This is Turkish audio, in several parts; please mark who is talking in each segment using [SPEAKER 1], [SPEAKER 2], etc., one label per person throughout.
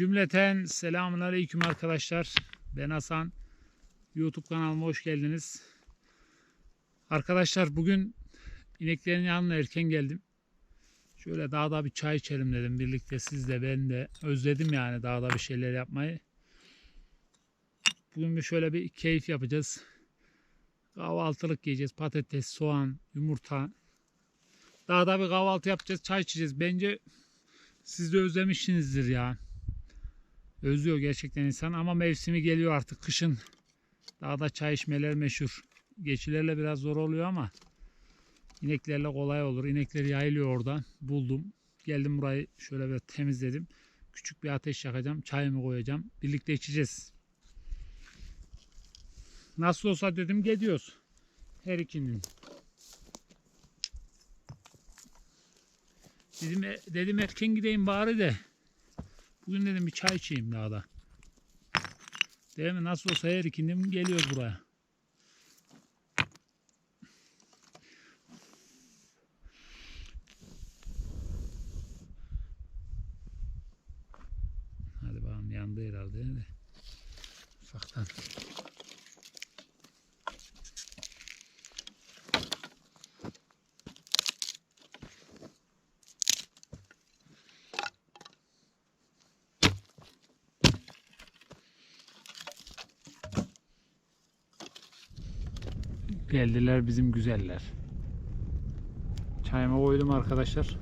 [SPEAKER 1] Cümleten selamun aleyküm arkadaşlar. Ben Hasan. YouTube kanalıma hoş geldiniz. Arkadaşlar bugün ineklerin yanına erken geldim. Şöyle dağda bir çay içelim dedim. Birlikte siz de ben de özledim yani dağda bir şeyler yapmayı. Bugün bir şöyle bir keyif yapacağız. Kahvaltılık yiyeceğiz. Patates, soğan, yumurta. Dağda bir kahvaltı yapacağız. Çay içeceğiz. Bence siz de özlemişsinizdir ya. Özlüyor gerçekten insan ama mevsimi geliyor artık kışın. Dağda çay içmeler meşhur. Geçilerle biraz zor oluyor ama ineklerle kolay olur. İnekler yayılıyor oradan. Buldum. Geldim burayı şöyle bir temizledim. Küçük bir ateş yakacağım. Çayımı koyacağım. Birlikte içeceğiz. Nasıl olsa dedim gidiyoruz. Her ikinin. Dedim, dedim erken gideyim bari de. Bugün dedim bir çay içeyim dağda. Değil mi? Nasıl olsa her ikindim geliyor buraya. Hadi bakalım yandı herhalde. De. Ufaktan. Geldiler bizim güzeller. Çayımı koydum arkadaşlar.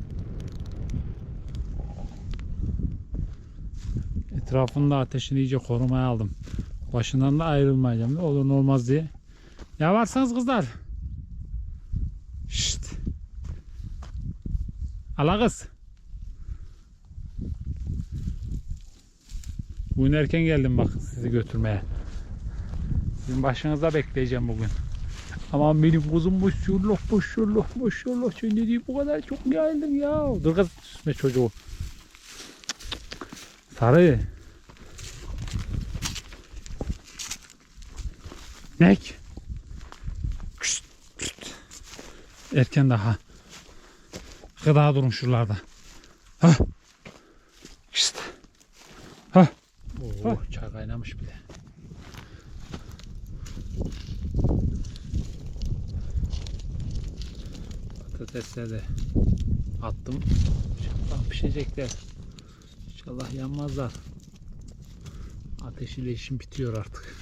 [SPEAKER 1] Etrafında ateşini iyice korumaya aldım. Başından da ayrılmayacağım. Ne olur ne olmaz diye. Ya varsanız kızlar. Şşt. Ala kız. Bugün erken geldim bak sizi götürmeye. Sizin başınızda bekleyeceğim bugün. Aman benim kuzum maşallah maşallah maşallah sen dediğim bu kadar çok geldim ya. Dur kız süsme çocuğu. Sarı. Nek. Kışt, kışt. Erken daha. Gıda durun şuralarda. Ha. Kışt. Ha. Oo, çay kaynamış bile. Patatesleri de attım. İnşallah pişecekler. İnşallah yanmazlar. Ateş ile işim bitiyor artık.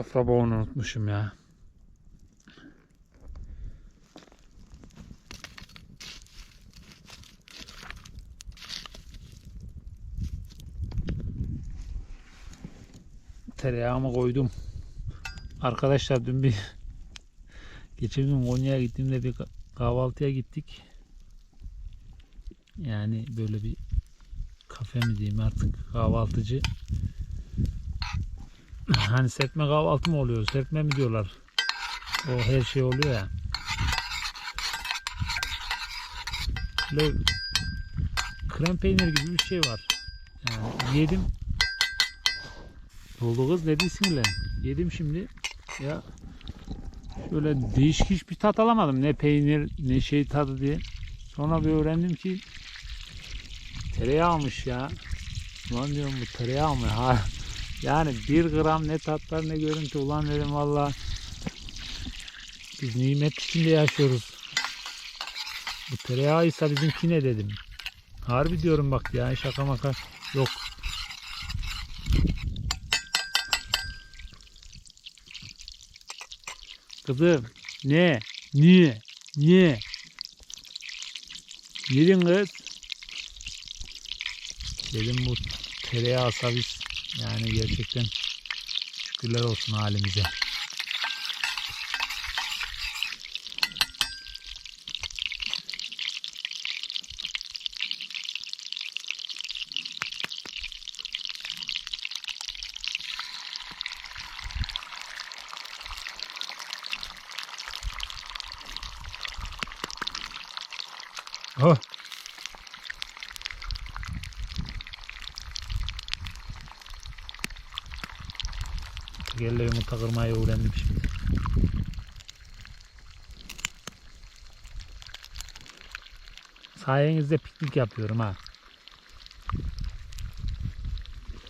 [SPEAKER 1] Sofra boğunu unutmuşum ya. Tereyağımı koydum. Arkadaşlar dün bir geçen gün Konya'ya gittiğimde bir kahvaltıya gittik. Yani böyle bir kafe mi diyeyim artık kahvaltıcı. Hani serpme kahvaltı mı oluyor? Serpme mi diyorlar? O her şey oluyor ya. Böyle krem peynir gibi bir şey var. Yani yedim. Oldu kız? Ne değilsin lan? Yedim şimdi. Ya Şöyle değişik hiçbir tat alamadım. Ne peynir ne şey tadı diye. Sonra bir öğrendim ki tereyağmış ya. Ulan diyorum bu tereyağı mı? Ha. Yani bir gram ne tatlar ne görüntü. Ulan dedim valla biz nimet içinde yaşıyoruz. Bu tereyağıysa bizimki ne dedim. Harbi diyorum bak ya şaka maka yok. Kızım ne? Niye? Niye? Yedin kız. Dedim bu tereyağı biz yani gerçekten şükürler olsun halimize. Oh. Gelle yumurta kırmayı öğrendim şimdi. Sayenizde piknik yapıyorum ha.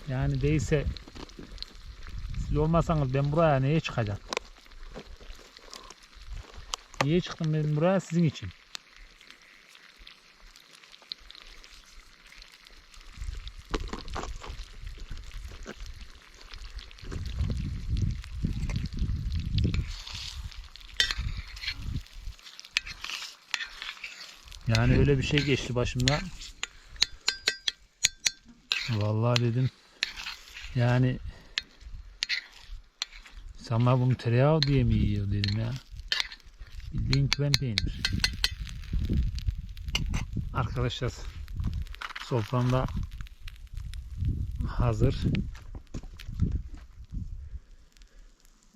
[SPEAKER 1] Yani değilse siz olmasanız ben buraya neye çıkacağım? Niye çıktım ben buraya? Sizin için. Yani öyle bir şey geçti başımdan. Vallahi dedim. Yani insanlar bunu tereyağı diye mi yiyor dedim ya. Bildiğin krem peynir. Arkadaşlar soframda hazır.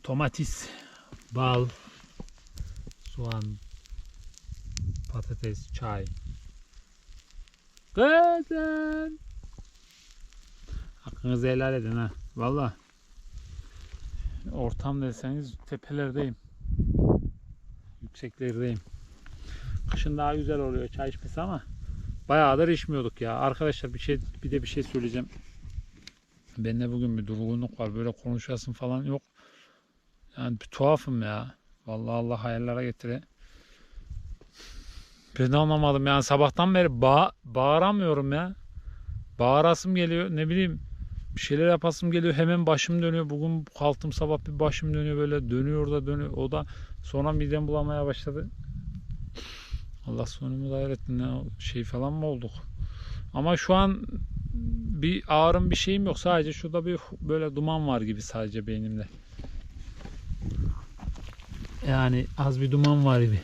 [SPEAKER 1] Domates, bal, soğan, patates, çay. Kızım. Hakkınızı helal edin ha. Valla. Ortam deseniz tepelerdeyim. Yükseklerdeyim. Kışın daha güzel oluyor çay içmesi ama bayağıdır içmiyorduk ya. Arkadaşlar bir şey bir de bir şey söyleyeceğim. Bende bugün bir durgunluk var. Böyle konuşasın falan yok. Yani bir tuhafım ya. Vallahi Allah hayırlara getire. Ben de anlamadım yani sabahtan beri bağ bağıramıyorum ya. Bağırasım geliyor ne bileyim bir şeyler yapasım geliyor hemen başım dönüyor. Bugün kalktım sabah bir başım dönüyor böyle dönüyor da dönüyor. O da sonra midem bulamaya başladı. Allah sonumuzu hayrettin ne şey falan mı olduk. Ama şu an bir ağrım bir şeyim yok. Sadece şurada bir böyle duman var gibi sadece beynimde. Yani az bir duman var gibi.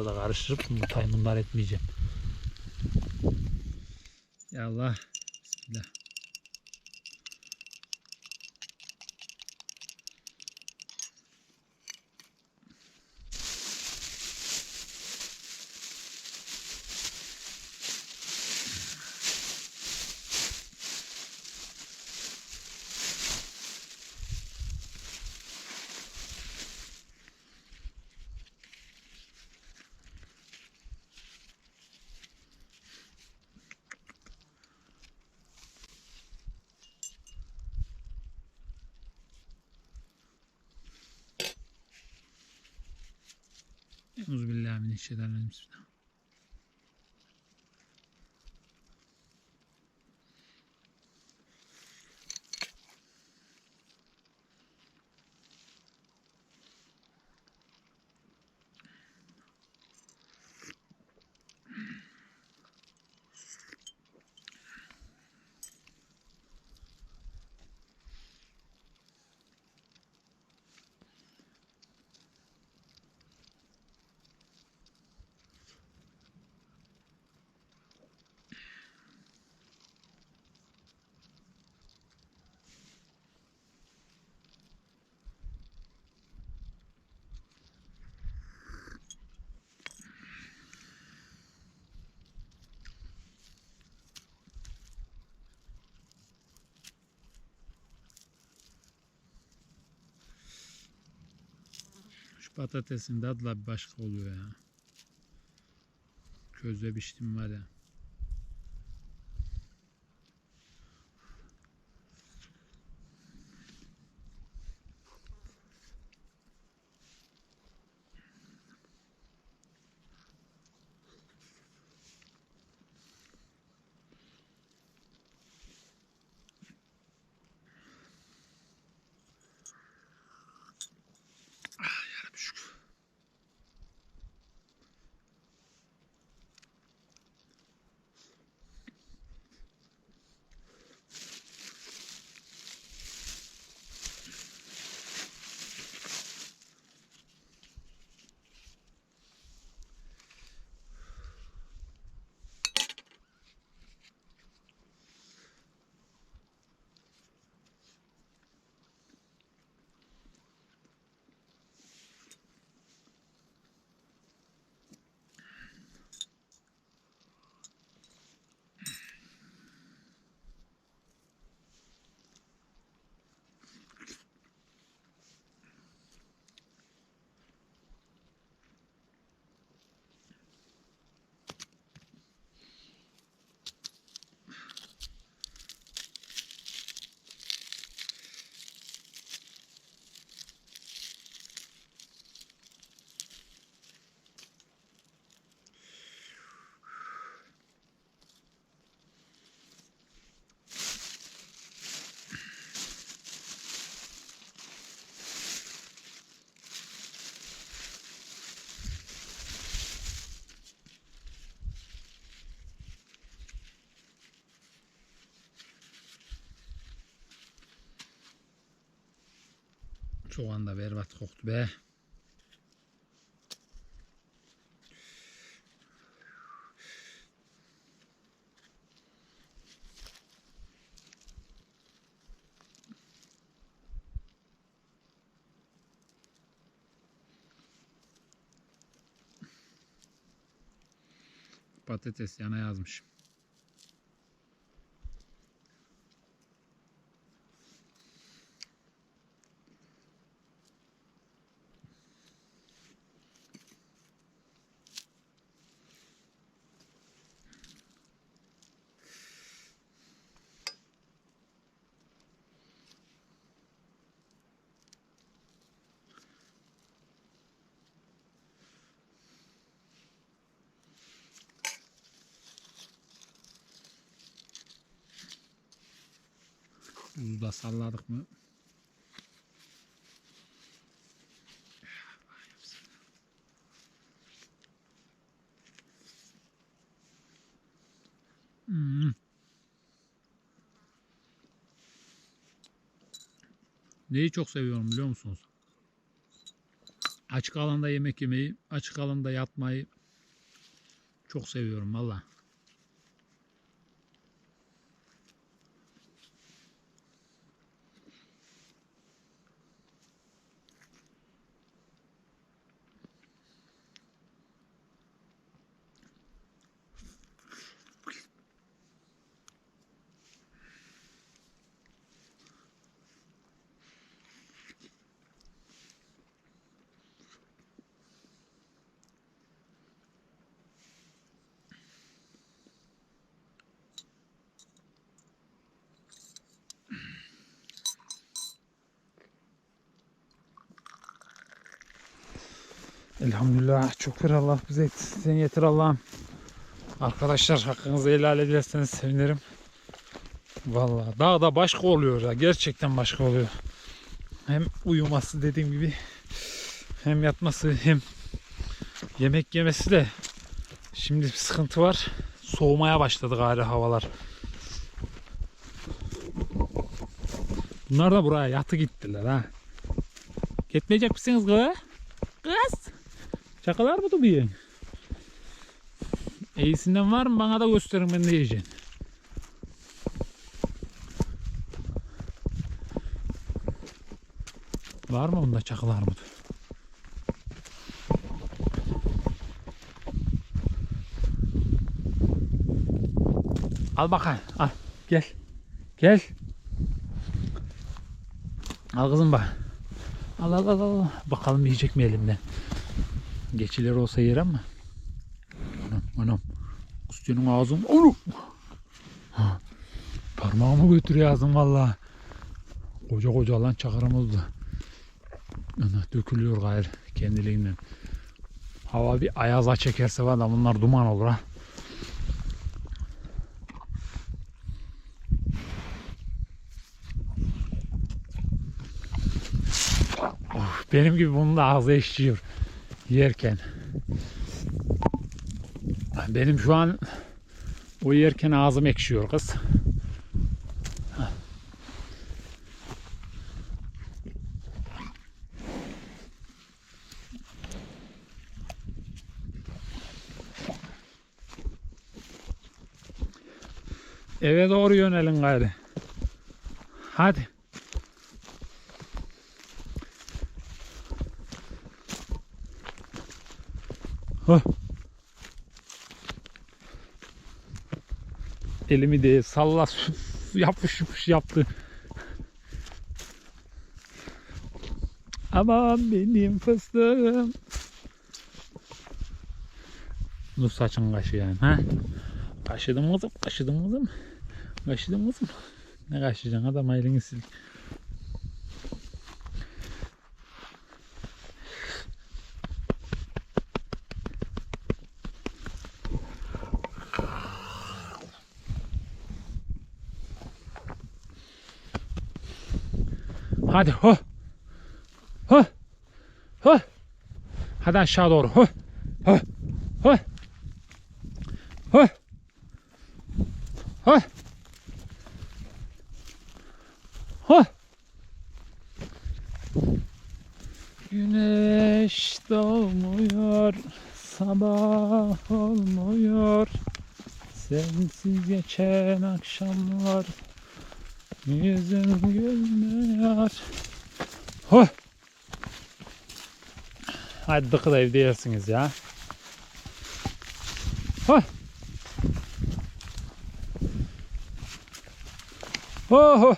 [SPEAKER 1] Fazla da karıştırıp yumurtayı bunlar etmeyeceğim. Ya Allah. Bismillah. Euzubillahimineşşeytanirracim. Bismillah. Şu patatesin tadı da bir başka oluyor ya. Közde piştim var ya. Soğan da berbat koktu be. Patates yana yazmış. Da salladık mı? Hmm. Neyi çok seviyorum biliyor musunuz? Açık alanda yemek yemeyi, açık alanda yatmayı çok seviyorum valla. Elhamdülillah şükür Allah bize sen yeter Allah'ım. Arkadaşlar hakkınızı helal ederseniz sevinirim. Vallahi daha da başka oluyor ya. Gerçekten başka oluyor. Hem uyuması dediğim gibi hem yatması hem yemek yemesi de şimdi bir sıkıntı var. Soğumaya başladı gari havalar. Bunlar da buraya yatı gittiler ha. Gitmeyecek misiniz kız? Kız. Şakalar mı duruyorsun? İyisinden var mı? Bana da gösterin ben de yiyeceğim. Var mı bunda çakılar mı? Al bakayım. Al. Gel. Gel. Al kızım bak. Al al al al. Bakalım yiyecek mi elimden. Geçiler olsa yer ama. Anam anam. Kustyonun ağzım. Ha, Parmağımı götürüyor ağzım valla. Koca koca lan çakarım oldu. Ana dökülüyor gayrı kendiliğinden. Hava bir ayaza çekerse var da bunlar duman olur ha. Benim gibi bunun da ağzı eşiyor yerken. Benim şu an o yerken ağzım ekşiyor kız. Eve doğru yönelin gayrı. Hadi. Hah. Elimi de salla yapış yapış yaptı. Aman benim fıstığım. Bu saçın kaşı yani ha? Kaşıdım kızım, kaşıdım kızım. Kaşıdım kızım. Ne kaşıyacaksın adam elini sil. Hadi ho. Ho. Ho. Hadi aşağı doğru. Ho. Ho. Ho. Ho. Ho. Güneş doğmuyor, sabah olmuyor. Sensiz geçen akşamlar yüzün gülmüyor. Ho. Hadi dıkı da ya. Ho. Ho ho.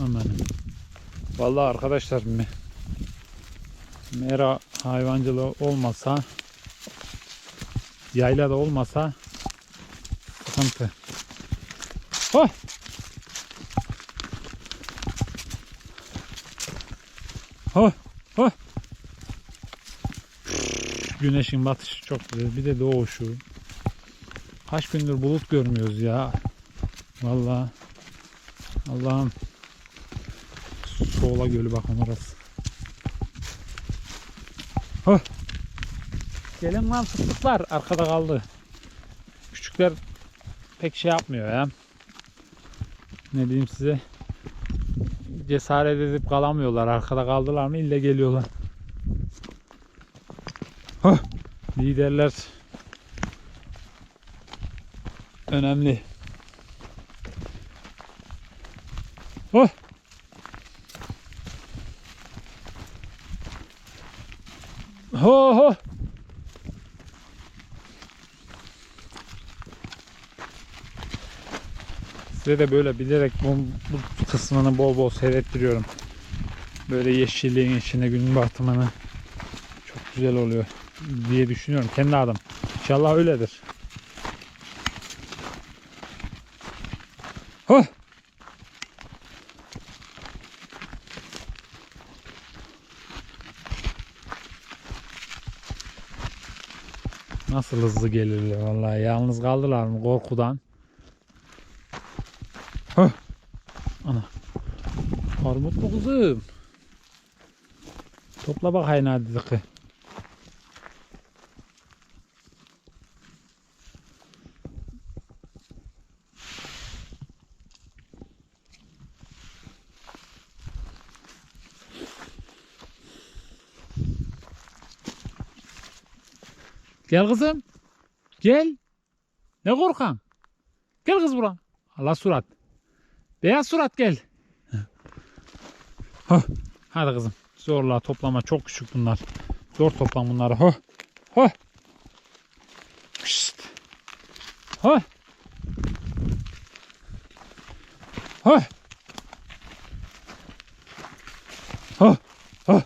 [SPEAKER 1] Amanım. Vallahi arkadaşlar me- mera hayvancılığı olmasa yayla da olmasa sıkıntı. Oh! Oh! Oh! Güneşin batışı çok güzel. Bir de doğuşu. Kaç gündür bulut görmüyoruz ya. Vallahi Allah'ım Soğla gölü bakın orası. Huh. Gelin lan fıstıklar arkada kaldı. Küçükler pek şey yapmıyor ya. Ne diyeyim size. Cesaret edip kalamıyorlar. Arkada kaldılar mı ille geliyorlar. Huh. Liderler önemli. Oh. Ho ho. Size de böyle bilerek bu, bu kısmını bol bol seyrettiriyorum. Böyle yeşilliğin içinde gün batımını çok güzel oluyor diye düşünüyorum kendi adım. İnşallah öyledir. Ho. Nasıl hızlı gelirler vallahi. Yalnız kaldılar mı korkudan. Hah. Ana. Mu kızım? Topla bakayım hadi dıkı. Gel kızım. Gel. Ne korkan? Gel kız buraya. Allah surat. Beyaz surat gel. Huh. Hadi kızım. Zorla toplama. Çok küçük bunlar. Zor toplam bunları. Huh. Huh. Şşt. Huh. Huh. Huh. Huh.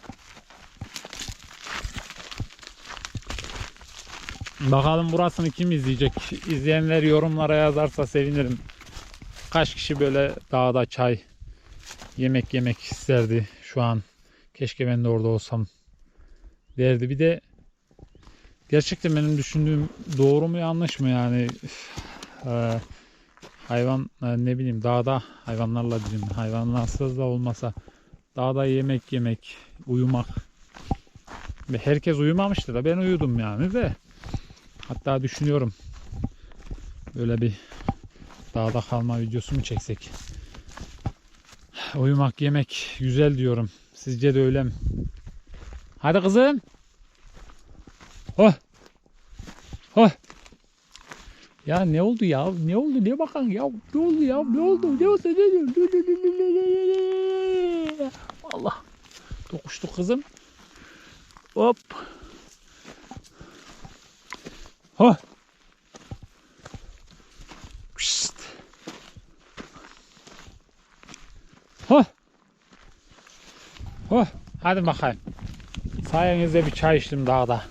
[SPEAKER 1] Bakalım burasını kim izleyecek? İzleyenler yorumlara yazarsa sevinirim. Kaç kişi böyle dağda çay yemek yemek isterdi şu an. Keşke ben de orada olsam derdi. Bir de gerçekten benim düşündüğüm doğru mu yanlış mı yani üf, e, hayvan e, ne bileyim dağda hayvanlarla diyeyim hayvanlarsız da olmasa dağda yemek yemek uyumak ve herkes uyumamıştı da ben uyudum yani de hatta düşünüyorum böyle bir dağda kalma videosu mu çeksek uyumak yemek güzel diyorum sizce de öyle mi hadi kızım oh oh ya ne oldu ya? Ne oldu? Ne bakan ya? Ne oldu ya? Ne oldu? Ne oldu? Ne oldu? Allah. Dokuştu kızım. Hop. Ha. Pişt. Ha. Ha. Hadi bakayım. Sayenizde bir çay içtim dağda.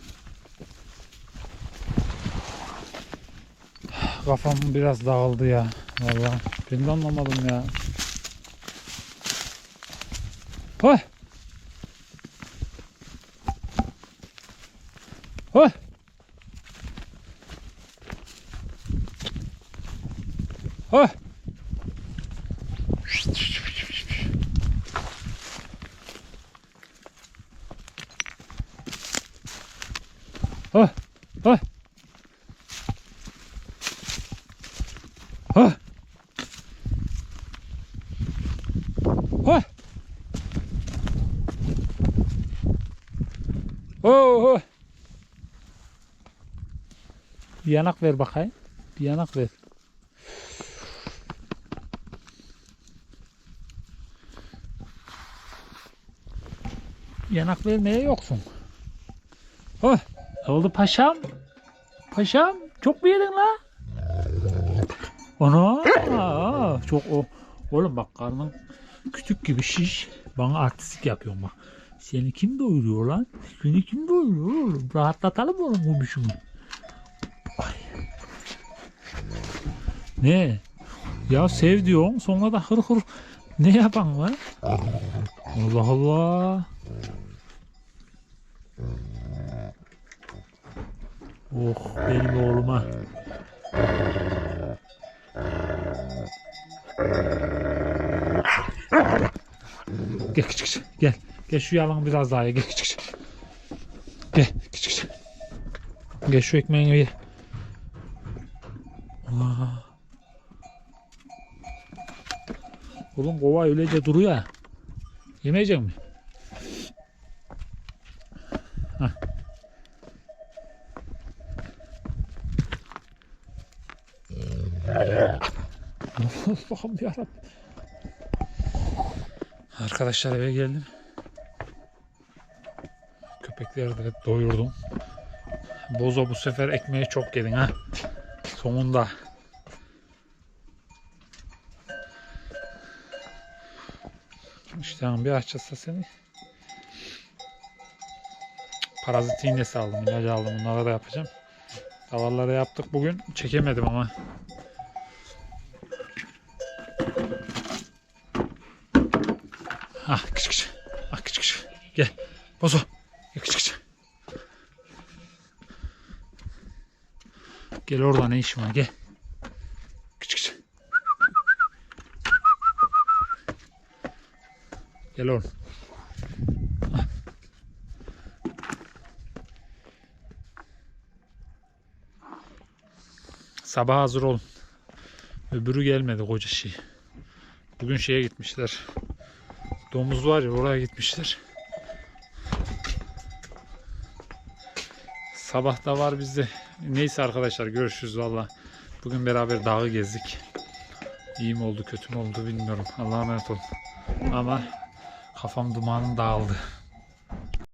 [SPEAKER 1] Kafam biraz dağıldı ya. Vallahi ben de anlamadım ya. Hoy. Hoy. Bir yanak ver bakayım. Bir yanak ver. Yanak vermeye yoksun. Oh. Oldu paşam? Paşam çok mu yedin la? Ana çok o. Oğlum bak karnın kütük gibi şiş. Bana artistik yapıyorsun bak. Seni kim doyuruyor lan? Seni kim doyuruyor oğlum? Rahatlatalım oğlum bu büşümü. Ne? Ya sev diyorsun sonra da hır hır ne yapan lan? Allah Allah. Oh benim oğluma. Gel küçük küçük gel. Gel şu yalanı biraz daha ye. Gel küçük küçük. Gel küçük küçük. Gel şu ekmeğini ye. Aa. Oğlum kova öylece duruyor. Yemeyecek mi? Allah'ım yarabbim. Arkadaşlar eve geldim. Köpekleri de doyurdum. Bozo bu sefer ekmeği çok yedin ha. Sonunda. İşte bir açılsa seni. Parazit iğnesi aldım, ilacı aldım. Bunlara da yapacağım. Davarlara yaptık bugün. Çekemedim ama. Ah küçük küçük. Ah küçük küçük. Gel. Bozo. Gel küçük küçük. Gel orada ne işin var gel. Küçük küçük. Gel oğlum. Ah. Sabah hazır olun. Öbürü gelmedi koca şey. Bugün şeye gitmişler. Domuz var ya oraya gitmişler. Sabah da var bizde. Neyse arkadaşlar görüşürüz valla. Bugün beraber dağı gezdik. İyi mi oldu kötü mü oldu bilmiyorum. Allah'a emanet olun. Ama kafam dumanım dağıldı.